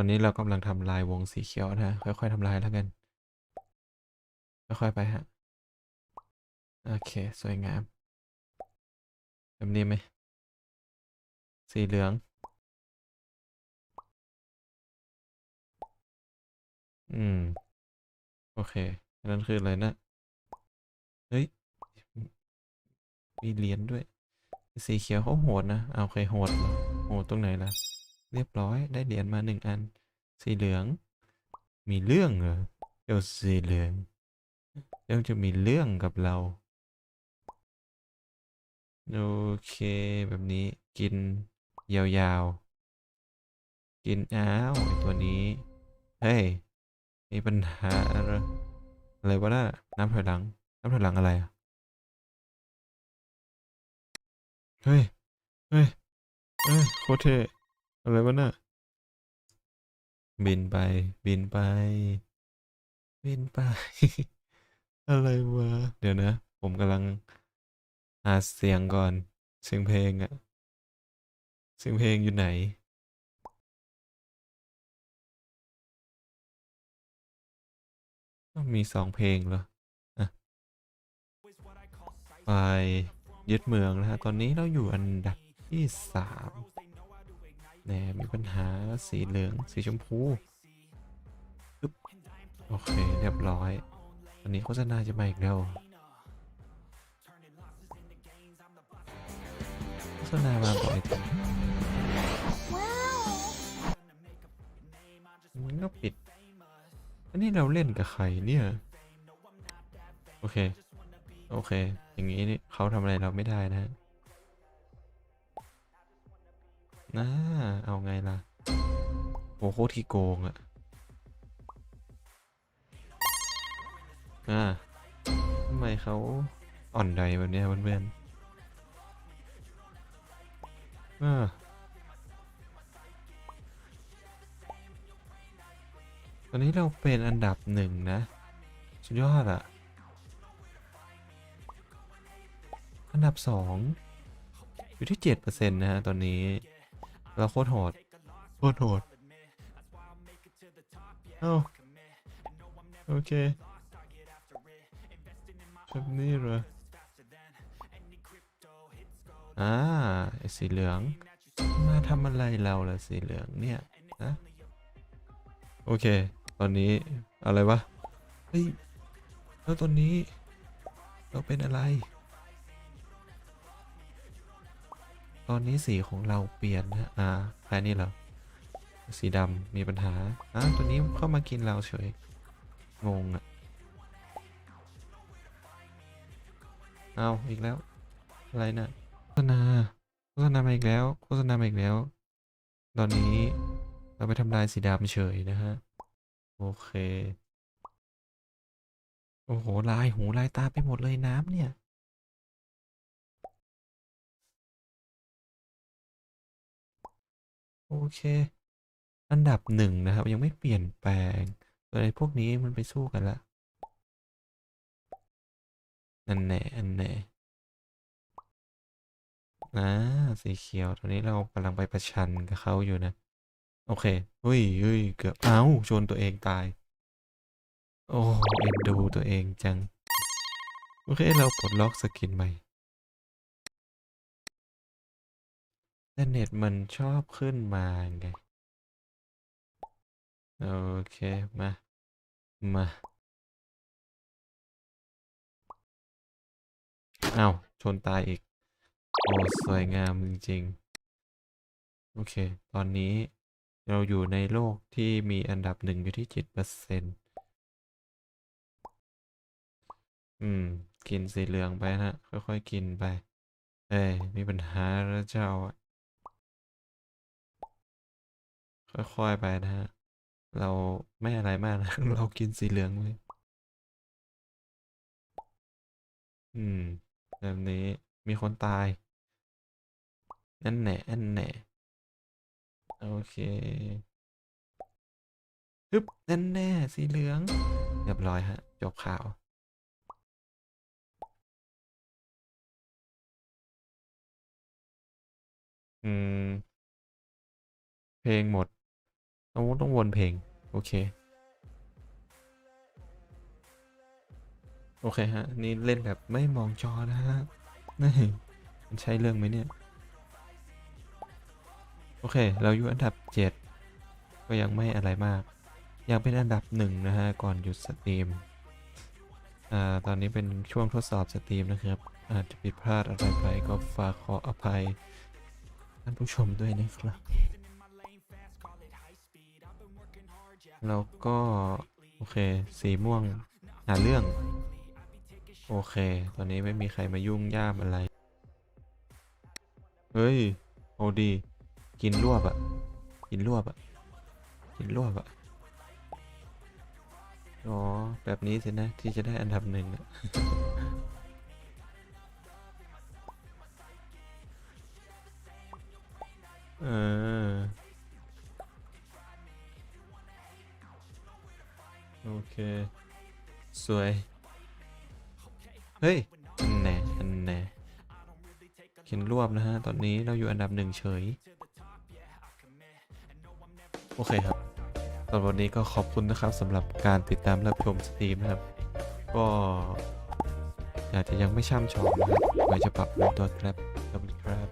อนนี้เรากำลังทำลายวงสีเขียวนะค่อยๆทำลายแล้วกัน ค่อยๆไปฮะ โอเค สวยงามแบบนี้ไหม สีเหลือง อืม โอเคนนั้นคืออะไรนะ เฮ้ย มีเหรียญด้วย สีเขียวเขาโหดนะ เอาโอเคโหด โหดตรงไหนล่ะ เรียบร้อยได้เหรียญมาหนึ่งอัน สีเหลือง มีเรื่องเหรอเจ้าสีเหลืองเจ้าจะมีเรื่องกับเรา โอเคแบบนี้กินยาวๆ กินอ้าวไอตัวนี้ เฮ้ย มีปัญหาอะไรอะไรวะน่ะน้ำถอยหลัง น้ำถอยหลังอะไรอะ เฮ้ย เฮ้ย เฮ้ยโคตรเท่ อะไรวะน่ะบินไป บินไป บินไป อะไรวะ เดี๋ยวนะ ผมกำลังหาเสียงก่อน เสียงเพลงอะเสียงเพลงอยู่ไหนอ้าวมีสองเพลงเหรออะไปยึดเมืองนะฮะ ตอนนี้เราอยู่อันดับที่สาม แหนมีปัญหาสีเหลืองสีชมพูปึ๊บโอเค เรียบร้อยตอนนี้โฆษณาจะมาอีกแล้วโฆษณามาบ่อยจังมันก็ปิด อันนี้เราเล่นกับใครเนี่ย โอเค โอเค อย่างนี้นี่เขาทำอะไรเราไม่ได้นะ น่าเอาไงล่ะโหโคที่โกงอะอ่าทำไมเขาอ่อนใดแบบเนี้ยเพื่อนๆอ่าตอนนี้เราเป็นอันดับหนึ่งนะ สุดยอดอะอันดับสองอยู่ที่เจ็ดเปอร์เซ็นต์นะฮะ ตอนนี้ เราโคตรโหดโคตรโหดเอ้าโอเคแบบนี้เหรออ่าไอ้สีเหลือง มาทำอะไรเราล่ะสีเหลืองเนี่ยนะโอเค ตอนนี้อะไรวะเฮ้ยแล้วตอนนี้เราเป็นอะไร ตอนนี้สีของเราเปลี่ยนนะ อ่าแค่นี้เหรอ สีดำมีปัญหาอ่าตัวนี้เข้ามากินเราเฉย งงอะเอาอีกแล้ว อะไรนะ่ะโฆษณาโฆษณามาอีกแล้วโฆษณามาอีกแล้ว ตอนนี้เราไปทำลายสีดำเฉยนะฮะ โอเค โอ้โห ลายหูลายตาไปหมดเลยน้ำเนี่ย โอเค อันดับหนึ่งนะครับ ยังไม่เปลี่ยนแปลงส่วนไอ้พวกนี้มันไปสู้กันละนั่นแน่อันแน่อ่าสีเขียวตอนนี้เรากำลังไปประชันกับเขาอยู่นะ โอเคเฮ้ยเฮ้ยเกือบเอ้าชนตัวเองตาย โอ้เอ็นดูตัวเองจัง โอเค เราปลดล็อกสกินใหม่ แต่เน็ตมันชอบขึ้นมาไง โอเค มา มาอ้าวชนตายอีก โอ้สวยงามจริง ๆ โอเค ตอนนี้เราอยู่ในโลกที่มีอันดับหนึ่งอยู่ที่เจ็ดเปอร์เซ็นต์อืม กินสีเหลืองไปนะ ค่อย ๆ กินไป เอ้ย มีปัญหาแล้วเจ้าอะ ค่อยๆไปนะฮะ เราไม่อะไรมากนะ เรากินสีเหลืองเลยอืมแบบนี้มีคนตายนั่นแหน่นั่นแหน่โอเคฮึบนั่นแน่สีเหลือง เรียบร้อยฮะ จบข่าว อืม เพลงหมด ต้องต้องวนเพลง โอเค โอเคฮะ นี่เล่นแบบไม่มองจอนะฮะนี่มันใช่เรื่องไหมเนี่ย โอเค เราอยู่อันดับ 7 ก็ยังไม่อะไรมาก ยังเป็นอันดับหนึ่งนะฮะ ก่อนหยุดสตรีม อ่า ตอนนี้เป็นช่วงทดสอบสตรีมนะครับ อาจจะผิดพลาดอะไรไปก็ฝากขออภัยท่านผู้ชมด้วยนะครับ แล้วก็ โอเค สีม่วง หาเรื่อง โอเค ตอนนี้ไม่มีใครมายุ่งย่ามอะไร เฮ้ย โอดี กินรวบอะกินรวบอะกินรวบอะอ๋อ แบบนี้สินะ ที่จะได้อันดับหนึ่งอะเออ เค สวย เฮ้ยอันแน่อันแน่เขียนรวบนะฮะ ตอนนี้เราอยู่อันดับหนึ่งเฉย โอเคครับสำหรับวันนี้ก็ขอบคุณนะครับสำหรับการติดตามรับชมสตรีมนะครับ ก็อาจจะยังไม่ช่ำชองนะครับไว้จะปรับปรุงตัวครับขอบคุณครับ